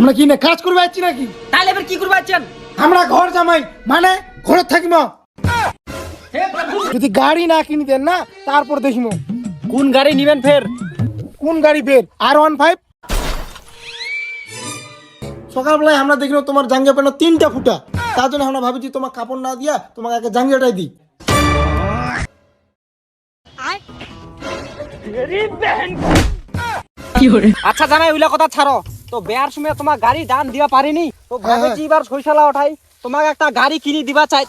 আমরা কি না কাজ করবে যাচ্ছি নাকি? তাহলে এবার কি করবে আছেন? আমরা ঘর জামাই মানে ঘরে থাকিম যদি গাড়ি না কিনি দেন না তারপর দেখিম কোন গাড়ি নিবেন ফের? কোন গাড়ি বের আর ওয়ান ফাইভ সকালবেলায় আমরা দেখিলাম তোমার জাঙ্গিয়া প্যান্ট তিনটা ফুটা। তার জন্য আমরা ভাবছি তোমার কাপড় না দিয়া তোমাকে আগে জাঙ্গিয়াটাই দিই। আচ্ছা জামাই ওইলা কথা ছাড়ো। তো বেয়ার সময় তোমার গাড়ি দান দিবা পারিনি। তো হ্যাঁ, ভাবেছি এবার সইসালা ওঠাই। তোমাকে একটা গাড়ি কিনে দিবা চাই।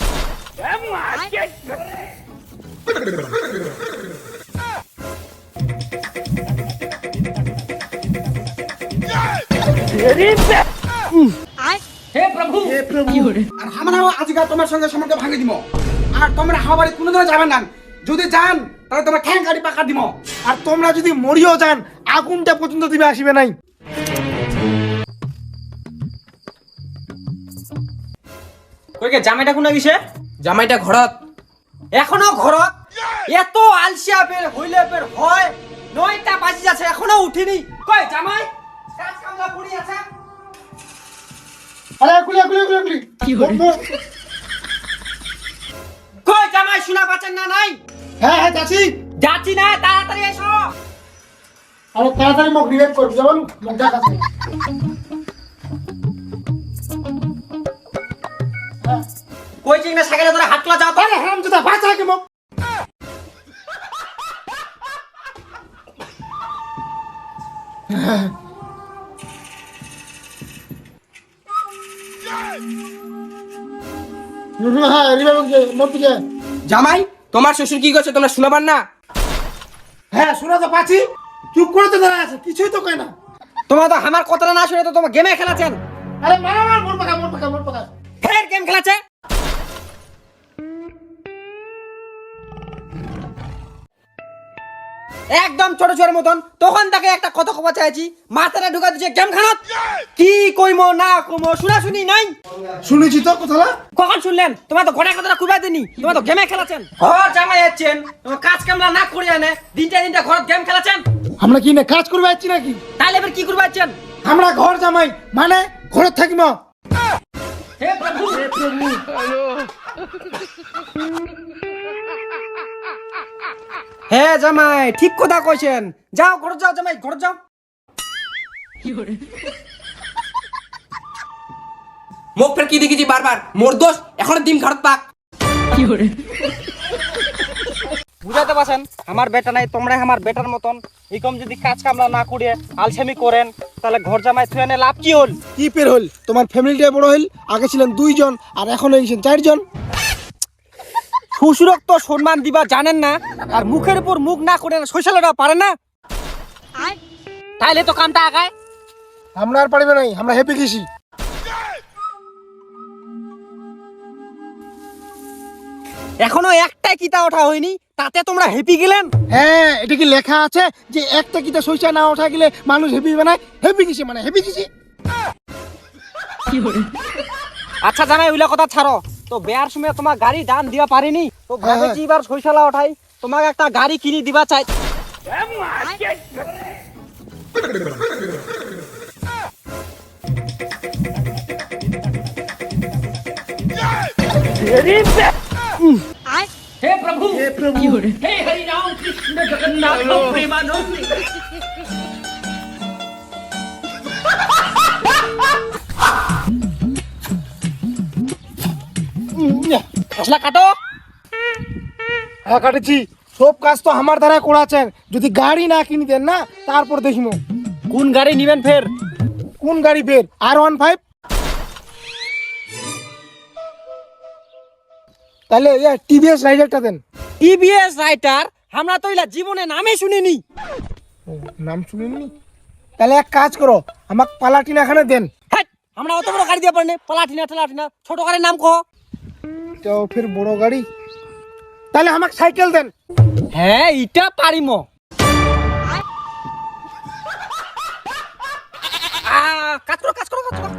আর আমরাও আজকে তোমার সঙ্গে সম্পর্ক ভাঙে দিব আর তোমরা হাওয়া বাড়ি কোনোদিনও যাবেন না। যদি যান তাহলে তোমার ঠ্যাং গাড়ি পাকা দিব আর তোমরা যদি মরিও যান আগুনটা পর্যন্ত দিবে আসিবে নাই। কইকে জামাইটা কোন গেছে জামাইটা ঘরত। এখনও ঘরত? এত আলসিয়া বের হইলে বের হয়। নয়টা বাজি যাচ্ছে এখনও উঠিনি। কই জামাই? কাজ কামলা পড়ি আছে? আরে গুলি গুলি গুলি গুলি কই জামাই শোনা পাচ্ছেন না নাই? হ্যাঁ হ্যাঁ চাচি যাচ্ছি না তাড়াতাড়ি এসো। আরে তাড়াতাড়ি মোক রিভাইভ করবি যেমন মজা কাছে চিং সাইকেলে ধরে যাও আরে কি জামাই তোমার শ্বশুর কি করছে তোমরা শোনাবার না? হ্যাঁ শুনে তো পাচ্ছি। চুপ করে তো দাঁড়া আছে কিছুই তো কয় না। তোমার তো আমার কথাটা না শুনে তো তোমার গেমে খেলাছেন আরে মারা মার মোর পাকা মোর পাকা মোর পাকা ফের গেম খেলাছে একদম ছোট ছোট মতন। তখন তাকে একটা কথা কবা চাইছি মাথাটা ঢুকা দিচ্ছে গেম খানাত কি কইমো না কইমো শুনা শুনি নাই। শুনেছি তো কোথাও কখন শুনলেন? তোমার তো গোটা কথাটা কুবাই দিনি তোমার তো গেমে খেলাছেন। ঘর জামাই যাচ্ছেন তোমার কাজ কামলা না করে আনে দিনটা দিনটা ঘর গেম খেলাছেন। আমরা কি না কাজ করবে যাচ্ছি নাকি? তাহলে এবার কি করবে যাচ্ছেন আমরা ঘর জামাই মানে ঘরে থাকিম। হে প্রভু। হ্যাঁ জামাই, ঠিক কথা কইছেন। যাও, ঘর যাও জামাই, ঘর যাও। মুখ ফের কি দেখেছি বারবার? মোর দোষ, এখন ঘরত পাক। বুঝাতে পারছেন? আমার বেটা নাই তোমরা আমার বেটার মতন। এরকম যদি কাজ কামলা না করে, আলসেমি করেন, তাহলে ঘর জামাই থুয়ে লাভ কি হল? কি পের হল? তোমার ফ্যামিলিটা বড় হইল, আগে ছিলেন দুইজন, আর এখন হয়েছেন চারজন। শ্বশুরক তো সম্মান দিবা জানেন না আর মুখের উপর মুখ না করে শৈশালটা পারে না? তাইলে তো কামটা আগায়। আমরা আর পারবে নাই আমরা হেপে গেছি। এখনও একটাই কিতা ওঠা হয়নি তাতে তোমরা হেপি গেলেন? হ্যাঁ এটা কি লেখা আছে যে একটা কিতা সইসা না ওঠা গেলে মানুষ হেপি বানায় হেপি গেছি মানে হেপি গেছি। আচ্ছা জানাই ওইলা কথা ছাড়ো। তো বেয়ার সময় তোমার গাড়ি দান দিবা পারিনি তো ভাবেছি এবার শৈশালা ওঠাই তোমাকে একটা গাড়ি কিনে দিবা চাই হে প্রভু হে প্রভু হে হরি রাম কৃষ্ণ জগন্নাথ প্রেমানন্দ মশলা কাটো। হ্যাঁ কাটেছি। সব কাজ তো আমার দ্বারা করাছেন যদি গাড়ি না কিনি দেন না তারপর দেখিম কোন গাড়ি নিবেন ফের? কোন গাড়ি বের আর ওয়ান ফাইভ তাহলে টিভিএস রাইডারটা দেন। টিভিএস রাইটার আমরা তো ইলা জীবনে নামে শুনিনি। নাম শুনিনি? তাহলে এক কাজ করো আমাকে পালাটিনা এখানে দেন আমরা অত বড় গাড়ি দিয়ে পারিনি পালাঠিনা ঠেলাঠিনা ছোট গাড়ির নাম কহ তো ফির বড় গাড়ি? তাহলে আমাকে সাইকেল দেন। হ্যাঁ ইটা পারিম। কাজ করো কাজ করো কাজ করো।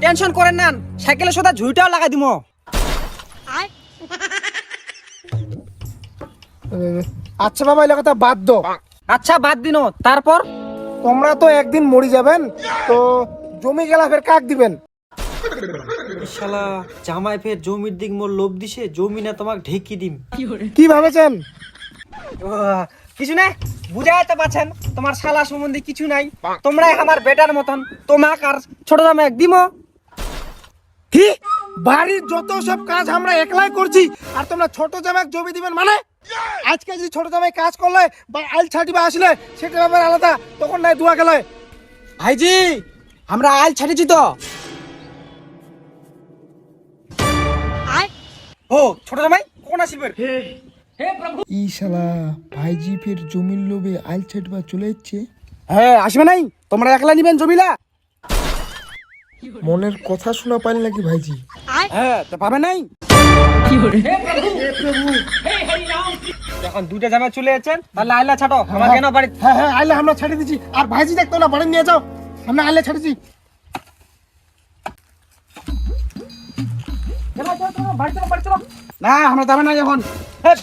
টেনশন করেন না সাইকেলের সাথে ঝুঁইটাও লাগাই দিম। আচ্ছা বাবা এলাকা কথা বাদ দো আচ্ছা বাদ দিন। তারপর? তোমরা তো একদিন মরি যাবেন তো জমি গেলা ফের কাক দিবেন? শালা জামাই ফের জমির দিক মোর লোভ দিছে জমি না তোমাক ঢেকি দিম। কি ভাবেছেন? কিছু নাই বুঝাই তো পাচ্ছেন তোমার শালা সম্বন্ধে কিছু নাই তোমরাই আমার বেটার মতন তোমাক আর ছোট জামাই দিমো। কি? বাড়ির যত সব কাজ আমরা একলাই করছি আর তোমরা ছোট জামাই জমি দিবেন মানে? আজকে যদি ছোট জামাই কাজ করলে বা আইল ছাটিবা আসলে সেটা ব্যাপার আলাদা তখন নাই দুয়া গেলে ভাইজি আমরা আইল ছাড়েছি তো। ও ছোট জামাই কখন আসিবে ই শালা ভাইজি ফের জমির লোভে আইল ছাটিবা চলে যাচ্ছে। হ্যাঁ আসবে নাই? তোমরা একলা নিবেন জমিলা? মনের কথা শোনা পাইল নাকি ভাইজি? হ্যাঁ তো পাবে নাই? এখন দুইটা জামাই চলে যাচ্ছেন তাহলে আইলা ছাটো আমার কেন বাড়ি হ্যাঁ হ্যাঁ আইলা আমরা ছেড়ে দিচ্ছি আর ভাইজি দেখতো না বাড়ি নিয়ে যাও। আমরা আইলা ছেড়েছি না আমরা যাবে না এখন।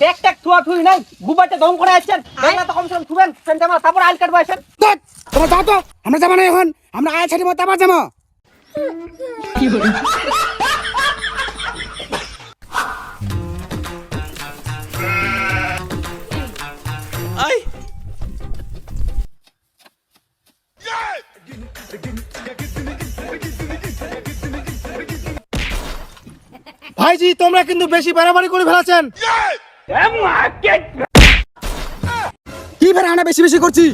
ব্যাগ ট্যাগ থুয়া থুই নাই গুবাটা দম করে আসছেন। ব্যাগটা তো কমসে কম থুবেন সেন জামা তারপর আইল কাটবো আসেন। তোমরা যাও তো আমরা যাব না এখন আমরা তারপর যাব। ভাইজি তোমরা কিন্তু বেশি বাড়াবাড়ি করে ফেলাছেন। কি আমরা বেশি বেশি করছি?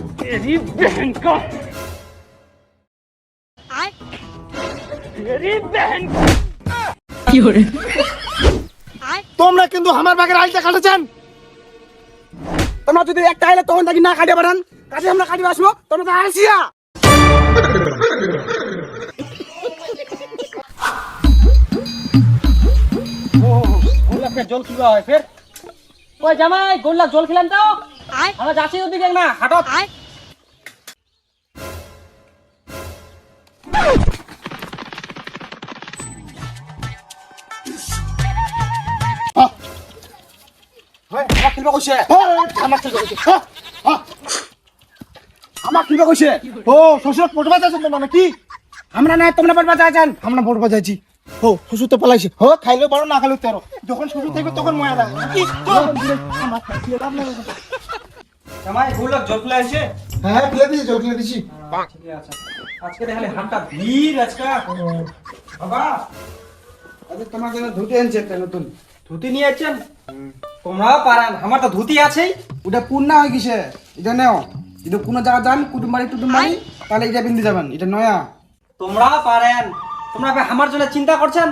তোমরা কিন্তু আমার বাগের আইলটা কাটেছেন। তোমরা যদি একটা আইলে তখন থাকি না কাটিয়ে পারেন কাজে আমরা কাটিয়ে আসব তোমরা তো আসিয়া ফের জল খিবা হয় ফের। ওই জামাই গোল্লা জল খিলাম তো। আমরা যাচ্ছি ওদিকে না হাটত আমার কইছে। আমার ছেলে করেছে। হ্যাঁ, হ্যাঁ। আমার খেলবা কইছে। ও শ্বশুর পটবা যাচ্ছেন তো মানে কি? আমরা না তোমরা পারবা যাচ্ছেন আমরা পটবা যাচ্ছি ও শ্বশুর তো পালাইছে। হো খাইলেও বারো না খাইলেও তেরো যখন শ্বশুর থাকবে তখন ময়া দেয় কি। জামাই জল খিলা আছে হ্যাঁ ফেলে দিয়েছি জল ফেলে দিছি আজকে দেখালে হাতটা ভিড় আজকে। বাবা আজকে তোমার জন্য ধুতে আনছে একটা নতুন। ধুতি নিয়ে তোমরাও পারেন। আমার তো ধুতি আছেই। ওটা পূর্ণা হয়ে গেছে এটা নেও। যদি কোনো জায়গা যান কুটুম বাড়ি টুটুম বাড়ি তাহলে এটা পিন্ধে যাবেন। এটা নয়া। তোমরাও পারেন। তোমরা ভাই আমার জন্য চিন্তা করছেন?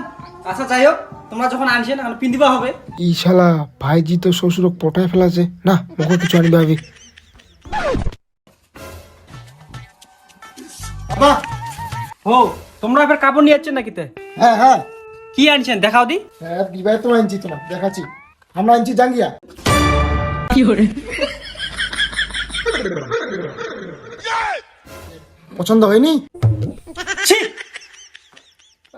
আচ্ছা যাই হোক তোমরা যখন আনছেন এখন পিন্দিবা হবে। ই শালা ভাইজি তো শ্বশুর পটায় ফেলাছে। না মুখে কিছু আনবে আবি বাবা ও তোমরা এবার কাপড় নিয়ে যাচ্ছেন নাকিতে হ্যাঁ হ্যাঁ। কি আনছেন? দেখাও দি। হ্যাঁ বিবাহ তো আনছি তোমার দেখাচ্ছি। আমরা আনছি জাঙ্গিয়া। পছন্দ হয়নি?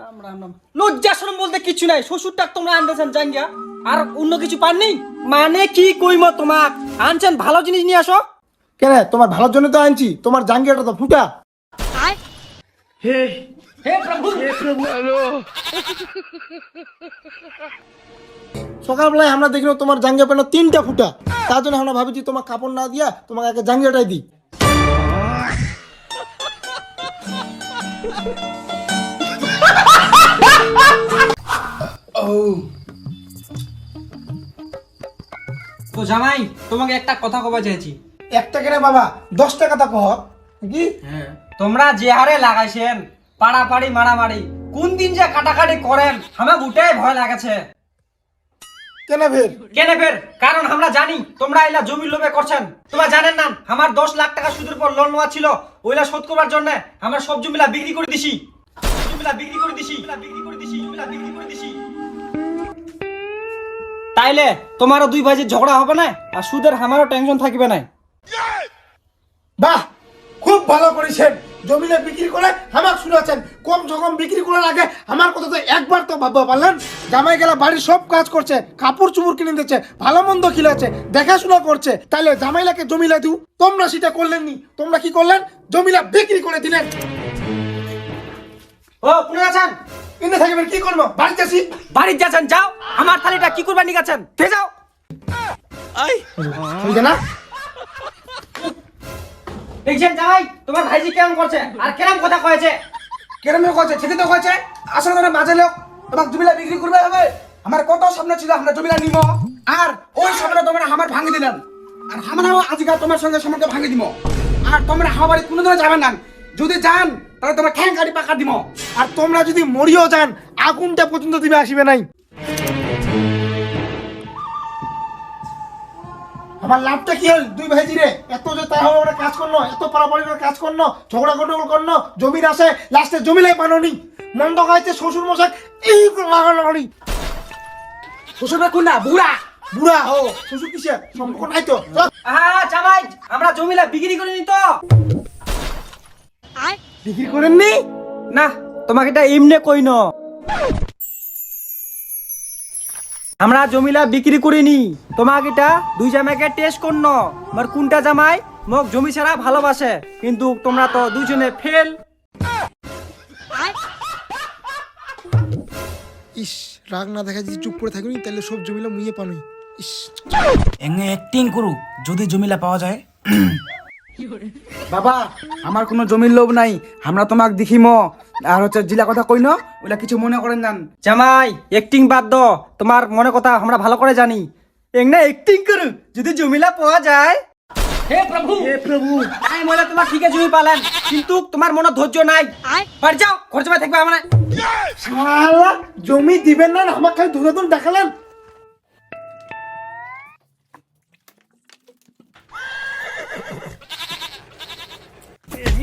রাম রাম রাম। লজ্জা শরম বলতে কিছু নাই। শ্বশুরটা তোমরা আনতেছেন জাঙ্গিয়া। আর অন্য কিছু পাননি? মানে কি কইম তোমাক? আনছেন ভালো জিনিস নিয়ে আসো। কেন তোমার ভালোর জন্য তো আনছি। তোমার জাঙ্গিয়াটা তো ফুটা। হে। প্রভু। সকালবেলায় আমরা দেখলাম তোমার জাঙ্গিয়া প্যান্ট তিনটা ফুটা। তার জন্য আমরা ভাবিছি তোমার কাপড় না দিয়া তোমাকে আগে জাঙ্গিয়াটাই দিই। জামাই তোমাকে একটা কথা কবা চাইছি। একটা কেনে বাবা? দশ টাকা তা কহ। কি তোমরা যে হারে লাগাইছেন পাড়াপাড়ি মারামারি কোন দিন যে কাটাকাটি করেন আমার উঠে ভয় লাগেছে। কেন ফের? কেন ফের? কারণ আমরা জানি তোমরা এলা জমির লোভে করছেন। তোমরা জানেন না আমার দশ লাখ টাকা সুদের পর লোন নেওয়া ছিল ওইলা শোধ করবার জন্য আমরা সব জমিলা বিক্রি করে দিছি। জমিলা বিক্রি করে দিছি বিক্রি করে দিছি জমিলা বিক্রি করে দিছি। তাইলে তোমারও দুই ভাইয়ের ঝগড়া হবে না? আর সুদের আমারও টেনশন থাকবে না। বাহ! খুব ভালো করেছেন। জমিনে বিক্রি করে আমার শুনেছেন কম যখন বিক্রি করার আগে আমার কথা তো একবার তো ভাববা পারলেন? জামাই গেলা বাড়ির সব কাজ করছে কাপড় চুপড় কিনে দিচ্ছে ভালো মন্দ খিলাচ্ছে দেখাশোনা করছে। তাইলে জামাইলাকে জমিলা দিও তোমরা সেটা করলেন নি তোমরা কি করলেন? জমিলা বিক্রি করে দিলেন। ও কোনে আছেন? ইনে থাকিবেন কি করব? বাড়িতে আসি। বাড়ির যাচ্ছেন যাও। আমার থালিটা কি করবার নিয়ে গেছেন ফে যাও বুঝলে না? দেখছেন জামাই তোমার ভাইজি কেমন করছে? আর কেমন কথা কয়েছে? কেরমে কয়েছে ঠিকই তো কয়েছে। আসলে তোমরা মাঝে লোক তোমার জমিলা বিক্রি করবে হবে। আমার কত স্বপ্ন ছিল আমরা জমিলা নিব। আর ওই স্বপ্ন তোমরা আমার ভাঙি দিলেন আর আমরাও আজকাল তোমার সঙ্গে সম্পর্ক ভাঙি দিব আর তোমরা আমার বাড়ি কোনোদিনও যাবেন না। যদি যান তাহলে তোমার ঠ্যাং কাটি পাকা দিব আর তোমরা যদি মরিও যান আগুনটা পর্যন্ত দিবে আসিবে নাই। আমার লাভটা কি হল? দুই ভাইজি রে এত যে তাই হলো কাজ করল এত পারাপারি করে কাজ করল ঝগড়া গন্ডগোল করল জমির আসে লাস্টে জমিলাই পানোনি মন্দ খাইতে শ্বশুর মশাই এই করে লাগানো শ্বশুর কোন না? বুড়া। বুড়া হো শ্বশুর কিসে সম্পর্ক নাই তো। আহা জামাই আমরা জমিলা বিক্রি করিনি তো। বিক্রি করেননি? না তোমাকে এটা এমনি কই ন। আমরা জমিলা বিক্রি করিনি। তোমাকে এটা দুই জামাইকে টেস্ট করন আমার কোনটা জামাই মোক জমি ছাড়া ভালোবাসে কিন্তু তোমরা তো দুজনে ফেল ইস রাগ না দেখা যদি চুপ করে থাকুনি তাহলে সব জমিলা মুইয়ে পানুই। ইস। এঙ্গে অ্যাক্টিং করু যদি জমিলা পাওয়া যায়। বাবা আমার কোনো জমির লোভ নাই। আমরা তোমাক দেখিম। আর হচ্ছে জিলা কথা কই ন ওটা কিছু মনে করেন না। জামাই অ্যাক্টিং বাদ দ তোমার মনে কথা আমরা ভালো করে জানি। এংনা অ্যাক্টিং করু যদি জমিলা পাওয়া যায়। হে প্রভু! হে প্রভু! তাই মনে তোমার ঠিকই জমি পালেন কিন্তু তোমার মনে ধৈর্য নাই। বাড়ি যাও ঘর জমা থাকবে আমরা। জমি দিবেন না আমাকে খালি ধরে ধরে দেখালেন।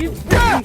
aqui.